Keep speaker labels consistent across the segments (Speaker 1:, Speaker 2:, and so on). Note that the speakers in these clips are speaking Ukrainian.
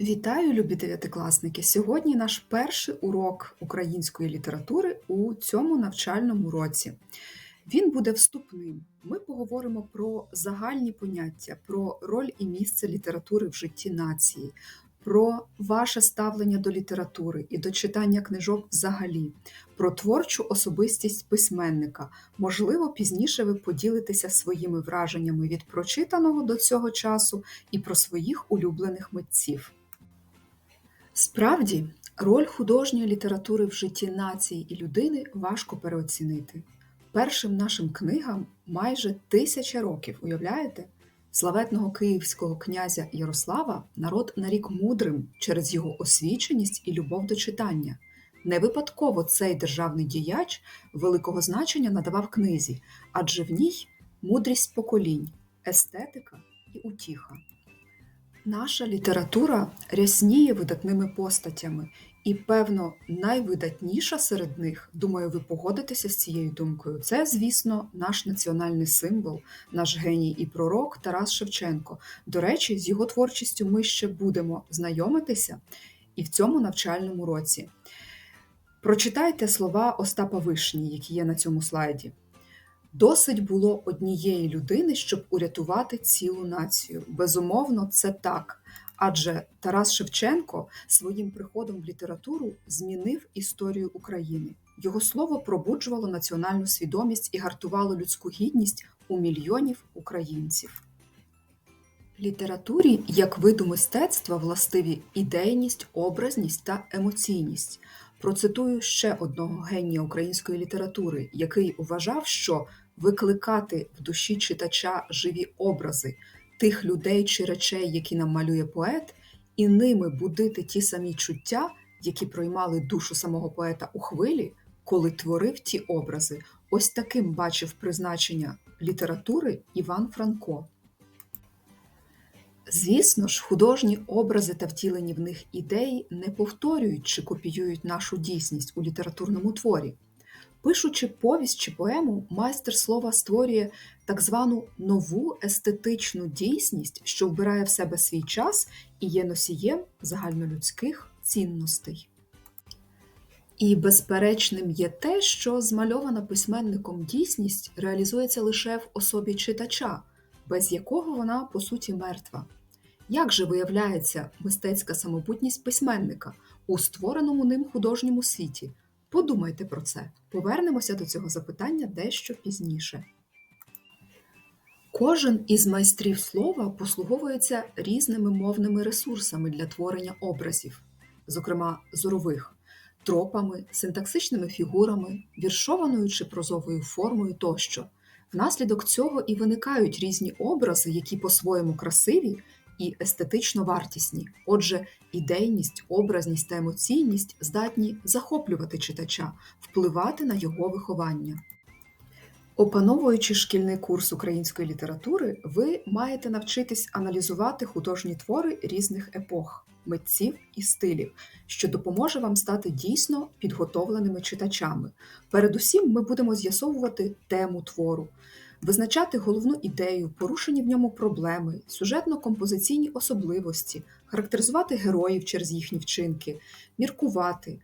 Speaker 1: Вітаю, любі дев'ятикласники! Сьогодні наш перший урок української літератури у цьому навчальному році. Він буде вступним. Ми поговоримо про загальні поняття, про роль і місце літератури в житті нації, про ваше ставлення до літератури і до читання книжок взагалі, про творчу особистість письменника. Можливо, пізніше ви поділитеся своїми враженнями від прочитаного до цього часу і про своїх улюблених митців. Справді, роль художньої літератури в житті нації і людини важко переоцінити. Першим нашим книгам майже тисяча років, уявляєте? Славетного київського князя Ярослава народ нарік мудрим через його освіченість і любов до читання. Не випадково цей державний діяч великого значення надавав книзі, адже в ній мудрість поколінь, естетика і утіха. Наша література рясніє видатними постатями, і, певно, найвидатніша серед них, думаю, ви погодитеся з цією думкою. Це, звісно, наш національний символ, наш геній і пророк Тарас Шевченко. До речі, з його творчістю ми ще будемо знайомитися і в цьому навчальному році. Прочитайте слова Остапа Вишні, які є на цьому слайді. Досить було однієї людини, щоб урятувати цілу націю. Безумовно, це так. Адже Тарас Шевченко своїм приходом в літературу змінив історію України. Його слово пробуджувало національну свідомість і гартувало людську гідність у мільйонів українців. Літературі як виду мистецтва властиві ідейність, образність та емоційність. Процитую ще одного генія української літератури, який вважав, що викликати в душі читача живі образи тих людей чи речей, які нам малює поет, і ними будити ті самі чуття, які проймали душу самого поета у хвилі, коли творив ті образи. Ось таким бачив призначення літератури Іван Франко. Звісно ж, художні образи та втілені в них ідеї не повторюють чи копіюють нашу дійсність у літературному творі. Пишучи повість чи поему, майстер слова створює так звану нову естетичну дійсність, що вбирає в себе свій час і є носієм загальнолюдських цінностей. І безперечним є те, що змальована письменником дійсність реалізується лише в особі читача, без якого вона по суті мертва. Як же виявляється мистецька самобутність письменника у створеному ним художньому світі? Подумайте про це. Повернемося до цього запитання дещо пізніше. Кожен із майстрів слова послуговується різними мовними ресурсами для творення образів, зокрема зорових, тропами, синтаксичними фігурами, віршованою чи прозовою формою тощо. Внаслідок цього і виникають різні образи, які по-своєму красиві і естетично вартісні. Отже, ідейність, образність та емоційність здатні захоплювати читача, впливати на його виховання. Опановуючи шкільний курс української літератури, ви маєте навчитись аналізувати художні твори різних епох, митців і стилів, що допоможе вам стати дійсно підготовленими читачами. Передусім, ми будемо з'ясовувати тему твору, визначати головну ідею, порушені в ньому проблеми, сюжетно-композиційні особливості, характеризувати героїв через їхні вчинки, міркувати,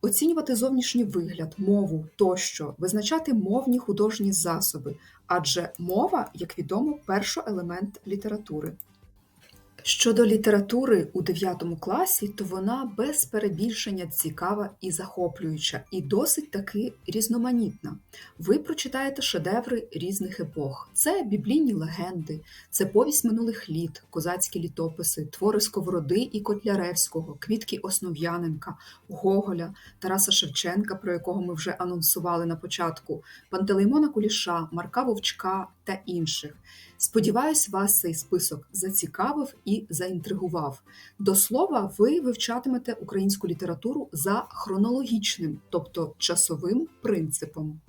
Speaker 1: оцінювати зовнішній вигляд, мову тощо, визначати мовні художні засоби, адже мова, як відомо, першоелемент літератури. Щодо літератури у 9 класі, то вона без перебільшення цікава і захоплююча, і досить таки різноманітна. Ви прочитаєте шедеври різних епох: це біблійні легенди, це повість минулих літ, козацькі літописи, твори Сковороди і Котляревського, квітки Основ'яненка, Гоголя, Тараса Шевченка, про якого ми вже анонсували на початку, Пантелеймона Куліша, Марка Вовчка та інших. Сподіваюсь, вас цей список зацікавив і заінтригував. До слова, ви вивчатимете українську літературу за хронологічним, тобто часовим принципом.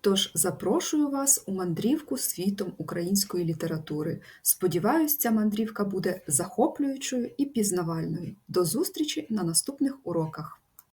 Speaker 1: Тож запрошую вас у мандрівку світом української літератури. Сподіваюсь, ця мандрівка буде захоплюючою і пізнавальною. До зустрічі на наступних уроках!